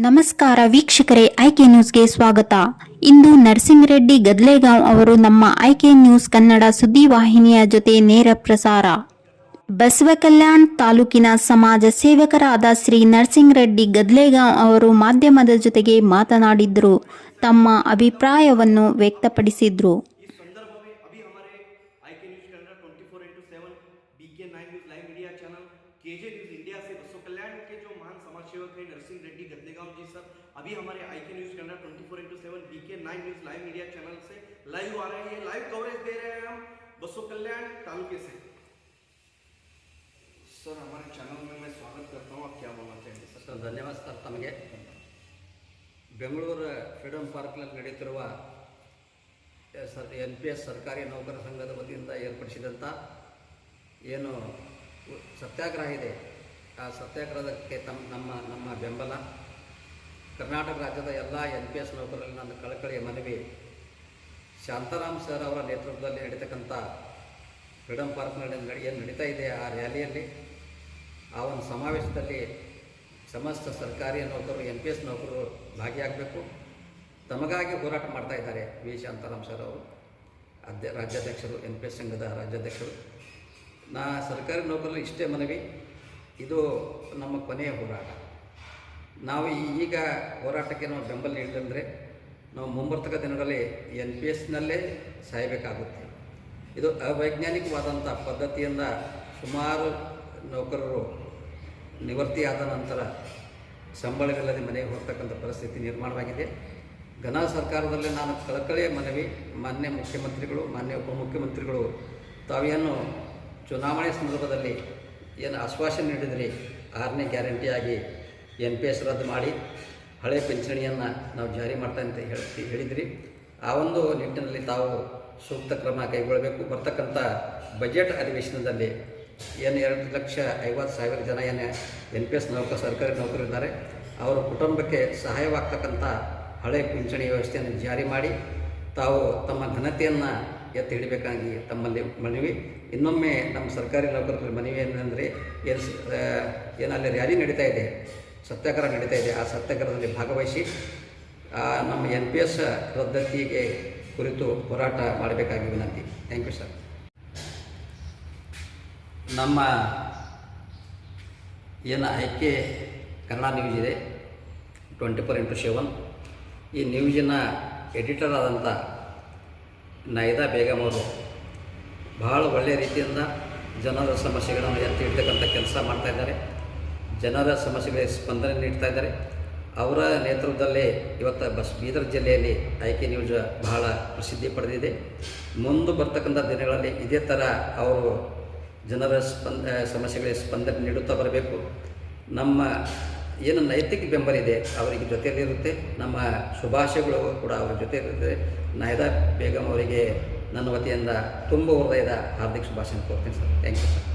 ನಮಸ್ಕಾರ ವೀಕ್ಷಕರೇ ಐಕೆ ನ್ಯೂಸ್ಗೆ ಸ್ವಾಗತ ಇಂದು ನರಸಿಂಗ್ ರೆಡ್ಡಿ ಗದ್ಲೇಗಾಂವ್ ಅವರು ನಮ್ಮ ಐಕೆ ನ್ಯೂಸ್ ಕನ್ನಡ ಸುದ್ದಿವಾಹಿನಿಯ ಜೊತೆ ನೇರ ಪ್ರಸಾರ ಬಸವ ಕಲ್ಯಾಣ್ ತಾಲೂಕಿನ ಸಮಾಜ ಸೇವಕರಾದ ಶ್ರೀ ನರಸಿಂಗ್ ರೆಡ್ಡಿ ಗದ್ಲೇಗಾಂವ್ ಅವರು ಮಾಧ್ಯಮದ ಜೊತೆಗೆ ಮಾತನಾಡಿದ್ರು ತಮ್ಮ ಅಭಿಪ್ರಾಯವನ್ನು ವ್ಯಕ್ತಪಡಿಸಿದ್ರು इस संदर्भ में अभी हमारे I K news calendar twenty four into seven B K nine news live media channel K J news India से बसो कल्याण के जो महान समाज सेवक है नरसिंह रेड्डी गद्देगांव जी सर अभी हमारे I K news calendar twenty four into seven B K nine news live media channel से लाइव आ रहे हैं ये लाइव कवरेज दे रहे हैं हम बसो कल्याण तालुके से सर हमारे चैनल में मैं स्वागत करता हूँ आप क्या बोलना चाहेंगे सर ಸರ್ ಧನ್ಯವಾದ ಸರ್ ತಮಗೆ ಬೆಂಗಳೂರು ಫ್ರೀಡಮ್ ಪಾರ್ಕ್ನಲ್ಲಿ ನಡೀತಿರುವ ಸರ್ ಎನ್ ಪಿ ಎಸ್ ಸರ್ಕಾರಿ ನೌಕರ ಸಂಘದ ವತಿಯಿಂದ ಏರ್ಪಡಿಸಿದಂಥ ಏನು ಉ- ಸತ್ಯಾಗ್ರಹ ಇದೆ ಆ ಸತ್ಯಾಗ್ರಹಕ್ಕೆ ತಮ್ಮ ನಮ್ಮ ನಮ್ಮ ಬೆಂಬಲ ಕರ್ನಾಟಕ ರಾಜ್ಯದ ಎಲ್ಲ ಎನ್ ಪಿ ಎಸ್ ನೌಕರರಲ್ಲಿ ನನ್ನ ಕಳಕಳಿಯ ಮನವಿ. ಶಾಂತಾರಾಮ್ ಸರ್ ಅವರ ನೇತೃತ್ವದಲ್ಲಿ ನಡೀತಕ್ಕಂಥ ಫ್ರೀಡಮ್ ಪಾರ್ಕ್ನಲ್ಲಿ ನಡೆ ಏನು ನಡೀತಾ ಇದೆ ಆ ರ್ಯಾಲಿಯಲ್ಲಿ, ಆ ಒಂದು ಸಮಾವೇಶದಲ್ಲಿ ಸಮಸ್ತ ಸರ್ಕಾರಿ ನೌಕರರು, ಎನ್ ಪಿ ಎಸ್ ನೌಕರರು ಭಾಗಿಯಾಗಬೇಕು. ತಮಗಾಗಿ ಹೋರಾಟ ಮಾಡ್ತಾ ಇದ್ದಾರೆ ವಿ. ಶಾಂತಾರಾಮ್ ಸರ್ ಅವರು ಅಧ್ಯ ರಾಜ್ಯಾಧ್ಯಕ್ಷರು, ಎನ್ ಪಿ ಎಸ್ ಸಂಘದ ರಾಜ್ಯಾಧ್ಯಕ್ಷರು. ನಾ ಸರ್ಕಾರಿ ನೌಕರರು ಇಷ್ಟೇ ಮನವಿ, ಇದು ನಮ್ಮ ಕೊನೆಯ ಹೋರಾಟ. ನಾವು ಈಗ ಹೋರಾಟಕ್ಕೆ ನಾವು ಬೆಂಬಲ ನೀಡಿದಂದರೆ ನಾವು ಮುಂಬರ್ತಕ ದಿನಗಳಲ್ಲಿ ಎನ್ ಪಿ ಎಸ್ನಲ್ಲೇ ಸಾಯಬೇಕಾಗುತ್ತೆ. ಇದು ಅವೈಜ್ಞಾನಿಕವಾದಂಥ ಪದ್ಧತಿಯಿಂದ ಸುಮಾರು ನೌಕರರು ನಿವೃತ್ತಿಯಾದ ನಂತರ ಸಂಬಳವಿಲ್ಲದೆ ಮನೆಗೆ ಹೋಗ್ತಕ್ಕಂಥ ಪರಿಸ್ಥಿತಿ ನಿರ್ಮಾಣವಾಗಿದೆ. ಘನ ಸರ್ಕಾರದಲ್ಲಿ ನಾನು ಕಳಕಳಿಯ ಮನವಿ, ಮಾನ್ಯ ಮುಖ್ಯಮಂತ್ರಿಗಳು, ಮಾನ್ಯ ಉಪಮುಖ್ಯಮಂತ್ರಿಗಳು ತಾವೇನು ಚುನಾವಣೆ ಸಂದರ್ಭದಲ್ಲಿ ಏನು ಆಶ್ವಾಸನೆ ನೀಡಿದರೆ ಆರನೇ ಗ್ಯಾರಂಟಿಯಾಗಿ ಎನ್ ಪಿ ಎಸ್ ರದ್ದು ಮಾಡಿ ಹಳೆ ಪಿಂಚಣಿಯನ್ನು ನಾವು ಜಾರಿ ಮಾಡ್ತಾ ಅಂತ ಹೇಳಿ ಹೇಳಿದ್ರಿ. ಆ ಒಂದು ನಿಟ್ಟಿನಲ್ಲಿ ತಾವು ಸೂಕ್ತ ಕ್ರಮ ಕೈಗೊಳ್ಳಬೇಕು. ಬರ್ತಕ್ಕಂಥ ಬಜೆಟ್ ಅಧಿವೇಶನದಲ್ಲಿ ಏನು ಎರಡು ಲಕ್ಷ ಐವತ್ತು ಸಾವಿರ ಜನ ಏನು ಎನ್ ಪಿ ಎಸ್ ನೌಕರ, ಸರ್ಕಾರಿ ನೌಕರಿದ್ದಾರೆ ಅವರ ಕುಟುಂಬಕ್ಕೆ ಸಹಾಯವಾಗ್ತಕ್ಕಂಥ ಹಳೆ ಪಿಂಚಣಿ ವ್ಯವಸ್ಥೆಯನ್ನು ಜಾರಿ ಮಾಡಿ ತಾವು ತಮ್ಮ ಘನತೆಯನ್ನು ಎತ್ತಿ ಹಿಡಿಬೇಕಾಗಿ ತಮ್ಮಲ್ಲಿ ಮನವಿ. ಇನ್ನೊಮ್ಮೆ ನಮ್ಮ ಸರ್ಕಾರಿ ನೌಕರರ ಮನವಿ ಏನಂದರೆ ಏನು ಏನಲ್ಲಿ ರ್ಯಾಲಿ ನಡೀತಾ ಇದೆ. ಸತ್ಯಾಗ್ರಹ ನಡೀತಾ ಇದೆ. ಆ ಸತ್ಯಾಗ್ರಹದಲ್ಲಿ ಭಾಗವಹಿಸಿ ನಮ್ಮ ಎನ್ ಪಿ ಎಸ್ ರದ್ದತಿಗೆ ಕುರಿತು ಹೋರಾಟ ಮಾಡಬೇಕಾಗಿ ವಿನಂತಿ. ಥ್ಯಾಂಕ್ ಯು ಸರ್ ನಮ್ಮ ಏನು ಆಯ್ಕೆ ಕನ್ನಡ ನ್ಯೂಸ್ ಇದೆ. ಟ್ವೆಂಟಿ ಫೋರ್ ಇಂಟು ಸೆವೆನ್ ಈ ನ್ಯೂಸಿನ ಎಡಿಟರ್ ಆದಂಥ ನೈದಾ ಬೇಗಮ್ ಅವರು ಬಹಳ ಒಳ್ಳೆಯ ರೀತಿಯಿಂದ ಜನರ ಸಮಸ್ಯೆಗಳನ್ನು ಎತ್ತಿ ಇಡ್ತಕ್ಕಂಥ ಕೆಲಸ ಮಾಡ್ತಾ ಇದ್ದಾರೆ. ಜನರ ಸಮಸ್ಯೆಗಳಿಗೆ ಸ್ಪಂದನೆ ನೀಡ್ತಾ ಇದ್ದಾರೆ. ಅವರ ನೇತೃತ್ವದಲ್ಲೇ ಇವತ್ತು ಬಸ್ ಬೀದರ್ ಜಿಲ್ಲೆಯಲ್ಲಿ ಆಯ್ಕೆ ನ್ಯೂಸ್ ಬಹಳ ಪ್ರಸಿದ್ಧಿ ಪಡೆದಿದೆ. ಮುಂದೆ ಬರ್ತಕ್ಕಂಥ ದಿನಗಳಲ್ಲಿ ಇದೇ ಥರ ಅವರು ಜನರ ಸ್ಪಂದ ಸಮಸ್ಯೆಗಳಿಗೆ ಸ್ಪಂದನೆ ನೀಡುತ್ತಾ ಬರಬೇಕು. ನಮ್ಮ ಏನು ನೈತಿಕ ಬೆಂಬಲ ಇದೆ ಅವರಿಗೆ ಜೊತೆಯಲ್ಲಿರುತ್ತೆ ನಮ್ಮ ಶುಭಾಶಯಗಳು ಕೂಡ ಅವರ ಜೊತೆ ಇರುತ್ತೆ. ನಾಯ್ದಾ ಬೇಗಂ ಅವರಿಗೆ ನನ್ನ ವತಿಯಿಂದ ತುಂಬ ಹೃದಯದ ಹಾರ್ದಿಕ ಶುಭಾಶಯ ಕೋರ್ತೀನಿ ಸರ್. Thank you sir